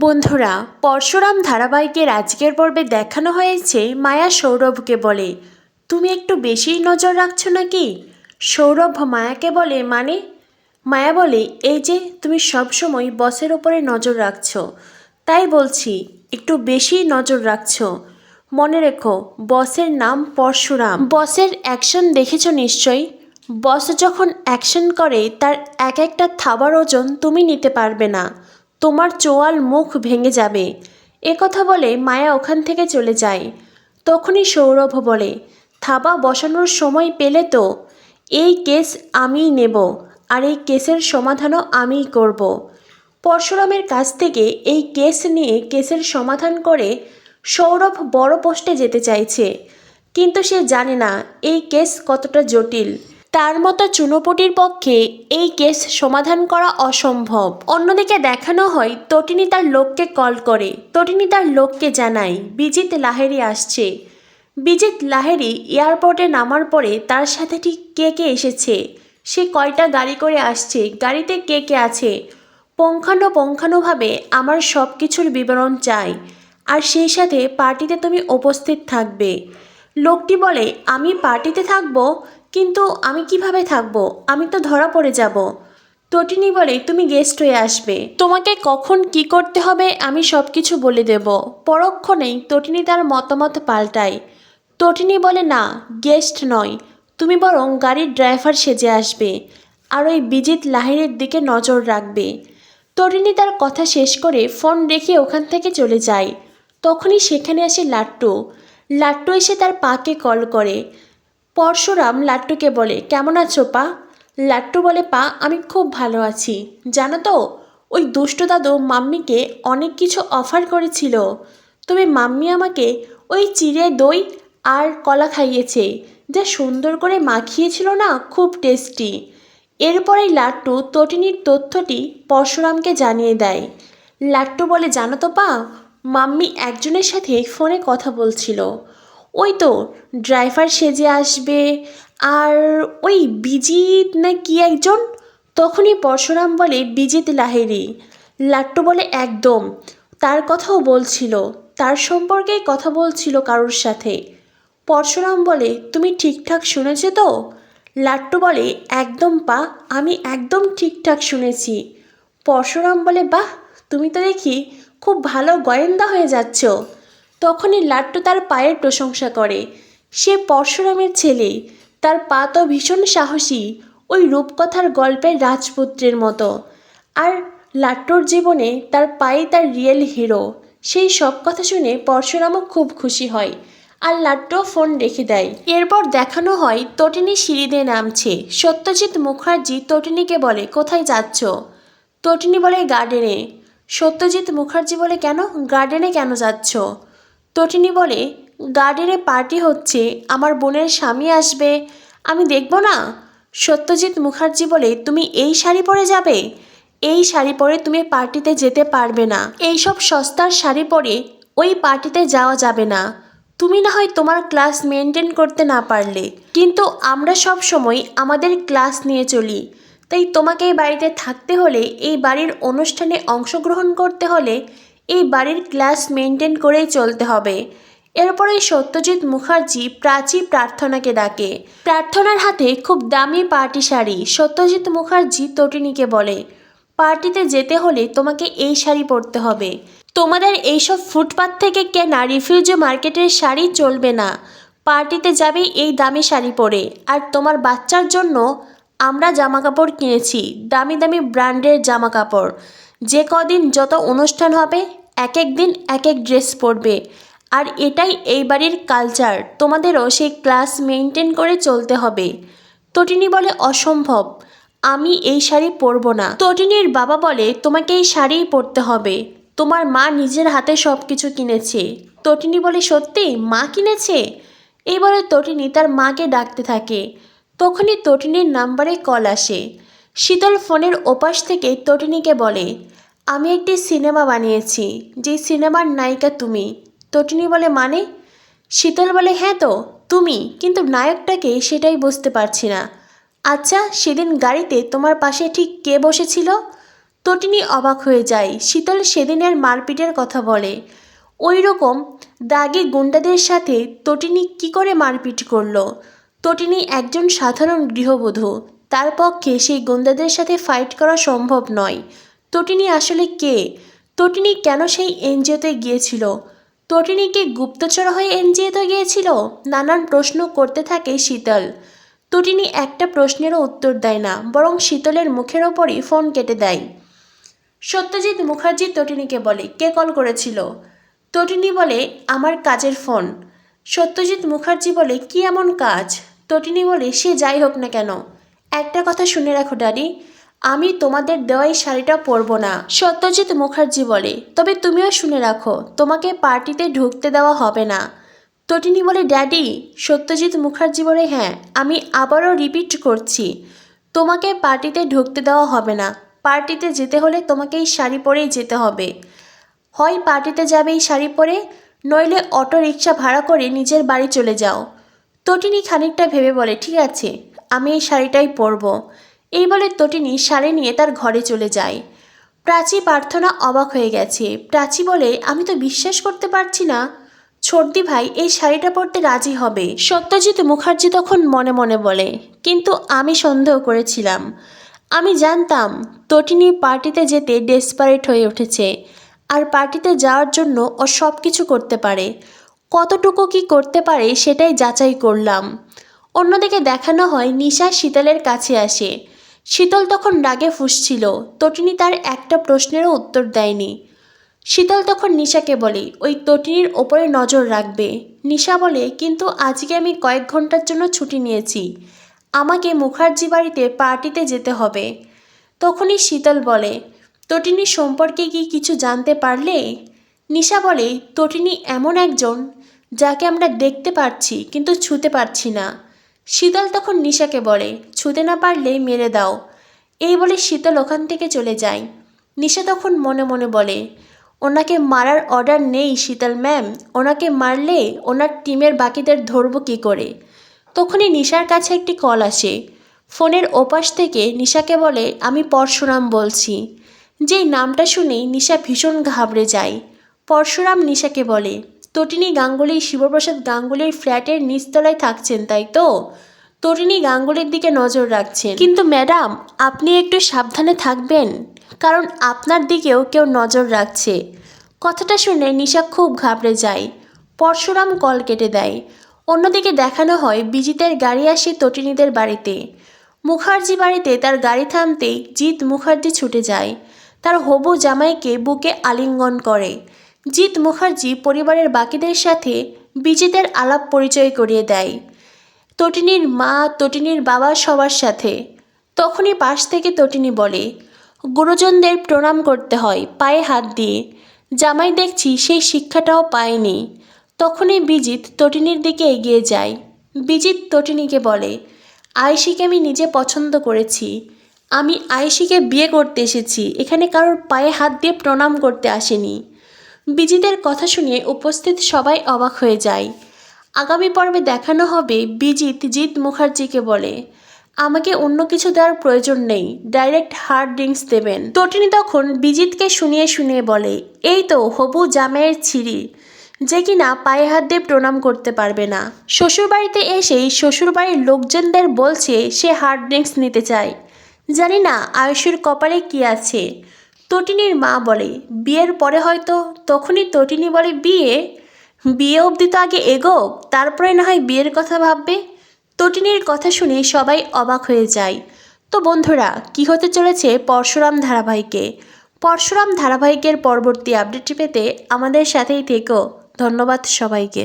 বন্ধুরা, পরশুরাম ধারাবাহিকের আজকের পর্বে দেখানো হয়েছে মায়া সৌরভকে বলে। তুমি একটু বেশিই নজর রাখছো নাকি? সৌরভ মায়াকে বলে মানে? মায়া বলে, এই যে, তুমি সবসময় বসের ওপরে নজর রাখছো। তাই বলছি, একটু বেশি নজর রাখছো। মনে রেখো, বসের নাম পরশুরাম। বসের অ্যাকশন দেখেছ নিশ্চয়ই? বস যখন অ্যাকশন করে, তার এক একটা থাবার ওজন তুমি নিতে পারবে না। তোমার চোয়াল মুখ ভেঙে যাবে। এ কথা বলে মায়া ওখান থেকে চলে যায়। তখনই সৌরভ বলে, থাবা বসানোর সময় পেলে তো। এই কেস আমিই নেব, আর এই কেসের সমাধানও আমিই করব। পরশুরামের কাছ থেকে এই কেস নিয়ে কেসের সমাধান করে সৌরভ বড় পোস্টে যেতে চাইছে। কিন্তু সে জানে না, এই কেস কতটা জটিল। তার মতো চুনোপুটির পক্ষে এই কেস সমাধান করা অসম্ভব। অন্যদিকে দেখানো হয়, তটিনী তার লোককে কল করে। তটিনী তার লোককে জানায়, বিজিত লাহেরি আসছে। বিজিত লাহেরি এয়ারপোর্টে নামার পরে তার সাথে ঠিক কে কে এসেছে? সে কয়টা গাড়ি করে আসছে? গাড়িতে কে কে আছে? পুঙ্খানুপুঙ্খানুভাবে আমার সব কিছুর বিবরণ চাই। আর সেই সাথে পার্টিতে তুমি উপস্থিত থাকবে। লোকটি বলে, আমি পার্টিতে থাকব? কিন্তু আমি কীভাবে থাকব? আমি তো ধরা পড়ে যাব। তটিনী বলে, তুমি গেস্ট হয়ে আসবে। তোমাকে কখন কি করতে হবে আমি সব কিছু বলে দেব। পরক্ষণেই তটিনী তার মতামত পাল্টায়। তটিনী বলে, না গেস্ট নয়। তুমি বরং গাড়ির ড্রাইভার সেজে আসবে আর ওই বিজিত লাহিরের দিকে নজর রাখবে। তরিণী তার কথা শেষ করে ফোন রেখে ওখান থেকে চলে যায়। তখনই সেখানে আসে লাট্টু। লাট্টু এসে তার পাকে কল করে। পরশুরাম লাট্টুকে বলে, কেমন আছো পা? লাট্টু বলে, পা, আমি খুব ভালো আছি। জানো তো, ওই দুষ্ট দাদু মাম্মিকে অনেক কিছু অফার করেছিল। তবে মাম্মি আমাকে ওই চিড়ে দই আর কলা খাইয়েছে। যা সুন্দর করে মাখিয়েছিল না, খুব টেস্টি এরপরেই লাট্টু তটিনীর তথ্যটি পরশুরামকে জানিয়ে দেয়। লাট্টু বলে, জানো তো পা, মাম্মি একজনের সাথে ফোনে কথা বলছিল। ওই তো ড্রাইভার সেজে আসবে আর ওই বিজিত না কি একজন? তখনই পরশুরাম বলে, বিজিত লাহেরি লাট্টু বলে, একদম। তার কথাও বলছিল। তার সম্পর্কেই কথা বলছিল কারোর সাথে। পরশুরাম বলে, তুমি ঠিকঠাক শুনেছো তো? লাট্টু বলে, একদম পা, আমি একদম ঠিকঠাক শুনেছি। পরশুরাম বলে, বাহ, তুমি তো দেখি খুব ভালো গোয়েন্দা হয়ে যাচ্ছ। তখনই লাট্টু তার পায়ের প্রশংসা করে। সে পরশুরামের ছেলে, তার পা তো ভীষণ সাহসী, ওই রূপকথার গল্পের রাজপুত্রের মতো। আর লাট্টুর জীবনে তার পায়ে তার রিয়েল হিরো। সেই সব কথা শুনে পরশুরামও খুব খুশি হয় আর লাট্টুও ফোন রেখে দেয়। এরপর দেখানো হয় তটিনী সিঁড়ি দিয়ে নামছে। সত্যজিৎ মুখার্জি তটিনীকে বলে, কোথায় যাচ্ছ? তটিনী বলে, গার্ডেনে। সত্যজিৎ মুখার্জি বলে, কেন? গার্ডেনে কেন যাচ্ছ? তটিনী বলে, গার্ডেনে পার্টি হচ্ছে, আমার বোনের স্বামী আসবে। আমি দেখব না? সত্যজিৎ মুখার্জি বলে, তুমি এই শাড়ি পরে যাবে? এই শাড়ি পরে তুমি পার্টিতে যেতে পারবে না। এইসব সস্তার শাড়ি পরে ওই পার্টিতে যাওয়া যাবে না। তুমি না হয় তোমার ক্লাস মেনটেন করতে না পারলে। কিন্তু আমরা সব সময় আমাদের ক্লাস নিয়ে চলি। তাই তোমাকে এই বাড়িতে থাকতে হলে, এই বাড়ির অনুষ্ঠানে অংশগ্রহণ করতে হলে এই বাড়ির ক্লাস মেনটেন করেই চলতে হবে। এরপরে সত্যজিৎ মুখার্জি প্রাচী প্রার্থনাকে ডাকে। প্রার্থনার হাতে খুব দামি পার্টি শাড়ি, সত্যজিৎ মুখার্জি তটিনীকে বলে। পার্টিতে যেতে হলে তোমাকে এই শাড়ি পরতে হবে। তোমাদের এইসব ফুটপাত থেকে কেনা রিফিউজ মার্কেটের শাড়ি চলবে না। পার্টিতে যাবে এই দামি শাড়ি পরে। আর তোমার বাচ্চার জন্য আমরা জামা কাপড় কিনেছি, দামি দামি ব্র্যান্ডের জামা কাপড় যে কদিন যত অনুষ্ঠান হবে এক এক দিন এক এক ড্রেস পরবে। আর এটাই এই বাড়ির কালচার। তোমাদেরও সেই ক্লাস মেনটেন করে চলতে হবে। তটিনী বলে, অসম্ভব। আমি এই শাড়ি পরবো না। তটিনীর বাবা বলে, তোমাকে এই শাড়িই পরতে হবে। তোমার মা নিজের হাতে সব কিছু কিনেছে। তটিনী বলে, সত্যি? মা কিনেছে? এই বলে তটিনী তার মাকে ডাকতে থাকে। তখনই তটিনীর নাম্বারে কল আসে। শীতল ফোনের ওপাশ থেকে তটিনীকে বলে আমি একটি সিনেমা বানিয়েছি যে সিনেমার নায়িকা তুমি। তটিনী বলে মানে? শীতল বলে হ্যাঁ তো, তুমি। কিন্তু নায়কটাকে সেটাই বুঝতে পারছি না। আচ্ছা সেদিন গাড়িতে তোমার পাশে ঠিক কে বসেছিল? তটিনী অবাক হয়ে যায়। শীতল সেদিনের মারপিটের কথা বলে। ওই রকম দাগি গুন্ডাদের সাথে তটিনী কি করে মারপিট করল? তটিনী একজন সাধারণ গৃহবধূ। তার পক্ষে সেই গুন্ডাদের সাথে ফাইট করা সম্ভব নয়। তটিনী আসলে কে? তটিনী কেন সেই এনজিওতে গিয়েছিল? তটিনী কি গুপ্তচর হয়ে এনজিওতে গিয়েছিল? নানান প্রশ্ন করতে থাকে শীতল। তটিনী একটা প্রশ্নেরও উত্তর দেয় না, বরং শীতলের মুখের ওপরই ফোন কেটে দেয়। সত্যজিৎ মুখার্জি তটিনীকে বলে, কে কল করেছিল? তটিনী বলে, আমার কাজের ফোন। সত্যজিৎ মুখার্জি বলে, কি এমন কাজ? তটিনী বলে, সে যাই হোক না কেন। একটা কথা শুনে রাখো ড্যাডি আমি তোমাদের দেওয়াই শাড়িটা পরবো না। সত্যজিৎ মুখার্জি বলে, তবে তুমিও শুনে রাখো, তোমাকে পার্টিতে ঢুকতে দেওয়া হবে না। তটিনী বলে, ড্যাডি, সত্যজিৎ মুখার্জি বলে হ্যাঁ আমি আবারও রিপিট করছি। তোমাকে পার্টিতে ঢুকতে দেওয়া হবে না। পার্টিতে যেতে হলে তোমাকে এই শাড়ি পরেই যেতে হবে। হয় পার্টিতে যাবে এই শাড়ি পরে, নইলে অটো রিক্সা ভাড়া করে নিজের বাড়ি চলে যাও। তটিনী খানিকটা ভেবে বলে, ঠিক আছে, আমি এই শাড়িটাই পরব। এই বলে তটিনী শাড়ি নিয়ে তার ঘরে চলে যায়। প্রাচী প্রার্থনা অবাক হয়ে গেছে। প্রাচী বলে, আমি তো বিশ্বাস করতে পারছি না। ছর্দি ভাই, এই শাড়িটা পরতে রাজি হবে সত্যজিৎ মুখার্জি তখন মনে মনে বলে, কিন্তু আমি সন্দেহ করেছিলাম। আমি জানতাম তটিনী পার্টিতে যেতে ডেসপারেট হয়ে উঠেছে। আর পার্টিতে যাওয়ার জন্য ও সব কিছু করতে পারে। কতটুকু কি করতে পারে সেটাই যাচাই করলাম। অন্যদিকে দেখানো হয় নিশা শীতলের কাছে আসে। শীতল তখন রাগে ফুসছিল। তটিনী তার একটা প্রশ্নেরও উত্তর দেয়নি। শীতল তখন নিশাকে বলে, ওই তটিনীর ওপরে নজর রাখবে। নিশা বলে, কিন্তু আজকে আমি কয়েক ঘণ্টার জন্য ছুটি নিয়েছি। আমাকে মুখার্জি বাড়িতে পার্টিতে যেতে হবে। তখনই শীতল বলে তটিনী সম্পর্কে কি কিছু জানতে পারলে? নিশা বলে, তটিনী এমন একজন যাকে আমরা দেখতে পারছি, কিন্তু ছুতে পারছি না। শীতল তখন নিশাকে বলে, ছুতে না পারলে মেরে দাও। এই বলে শীতল ওখান থেকে চলে যায়। নিশা তখন মনে মনে বলে, ওনাকে মারার অর্ডার নেই শীতল ম্যাম, ওনাকে মারলে ওনার টিমের বাকিদের ধরবো কী করে? তখনই নিশার কাছে একটি কল আসে। ফোনের ওপাশ থেকে নিশাকে বলে, আমি পরশুরাম বলছি। যেই নামটা শুনেই নিশা ভীষণ ঘাবড়ে যায়। পরশুরাম নিশাকে বলে তটিনী গাঙ্গুলি শিবপ্রসাদ গাঙ্গুলির ফ্ল্যাটের নিচতলায় থাকছেন, তাই তো? তটিনী গাঙ্গুলির দিকে নজর রাখছেন। কিন্তু ম্যাডাম, আপনি একটু সাবধানে থাকবেন, কারণ আপনার দিকেও কেউ নজর রাখছে। কথাটা শুনে নিশা খুব ঘাবড়ে যায়। পরশুরাম কল কেটে দেয়। অন্যদিকে দেখানো হয় বিজিতের গাড়ি আসে তটিনীদের বাড়িতে। মুখার্জি বাড়িতে তার গাড়ি থামতেই জিৎ মুখার্জি ছুটে যায়। তার হবু জামাইকে বুকে আলিঙ্গন করে। জিৎ মুখার্জি পরিবারের বাকিদের সাথে বিজিতের আলাপ পরিচয় করিয়ে দেয়। তটিনীর মা, তটিনীর বাবা সবার সাথে। তখনই পাশ থেকে তটিনী বলে, গুরুজনদের প্রণাম করতে হয়, পায়ে হাত দিয়ে। জামাই দেখছি সেই শিক্ষাটাও পায়নি। তখনই বিজিত তটিনীর দিকে এগিয়ে যায়। বিজিত তটিনীকে বলে, আয়েশিকে আমি নিজে পছন্দ করেছি। আমি আয়েশিকে বিয়ে করতে এসেছি। এখানে কারোর পায়ে হাত দিয়ে প্রণাম করতে আসেনি। বিজিতের কথা শুনে উপস্থিত সবাই অবাক হয়ে যায়। আগামী পর্বে দেখানো হবে বিজিত জিৎ মুখার্জিকে বলে। আমাকে অন্য কিছু দেওয়ার প্রয়োজন নেই, ডাইরেক্ট হার্ড ড্রিঙ্কস দেবেন। তটিনী তখন বিজিতকে শুনিয়ে শুনিয়ে বলে, এই তো হবু জামাইয়ের ছিঁড়ি, যে কিনা পায়ে হাত দিয়ে প্রণাম করতে পারবে না। শ্বশুরবাড়িতে এসেই শ্বশুরবাড়ির লোকজনদের বলছে, সে হার্ড ড্রিঙ্কস নিতে চায়। জানি না আয়ুষের কপালে কি আছে। তটিনীর মা বলে, বিয়ের পরে হয়তো তখনই তটিনী বলে, বিয়ে? বিয়ে অবধি তো আগে এগোক তারপরে না হয় বিয়ের কথা ভাববে? তটিনীর কথা শুনে সবাই অবাক হয়ে যায়। তো বন্ধুরা, কি হতে চলেছে পরশুরাম ধারাবাহিকে? পরশুরাম ধারাবাহিকের পরবর্তী আপডেটটি পেতে আমাদের সাথেই থেকো। ধন্যবাদ সবাইকে।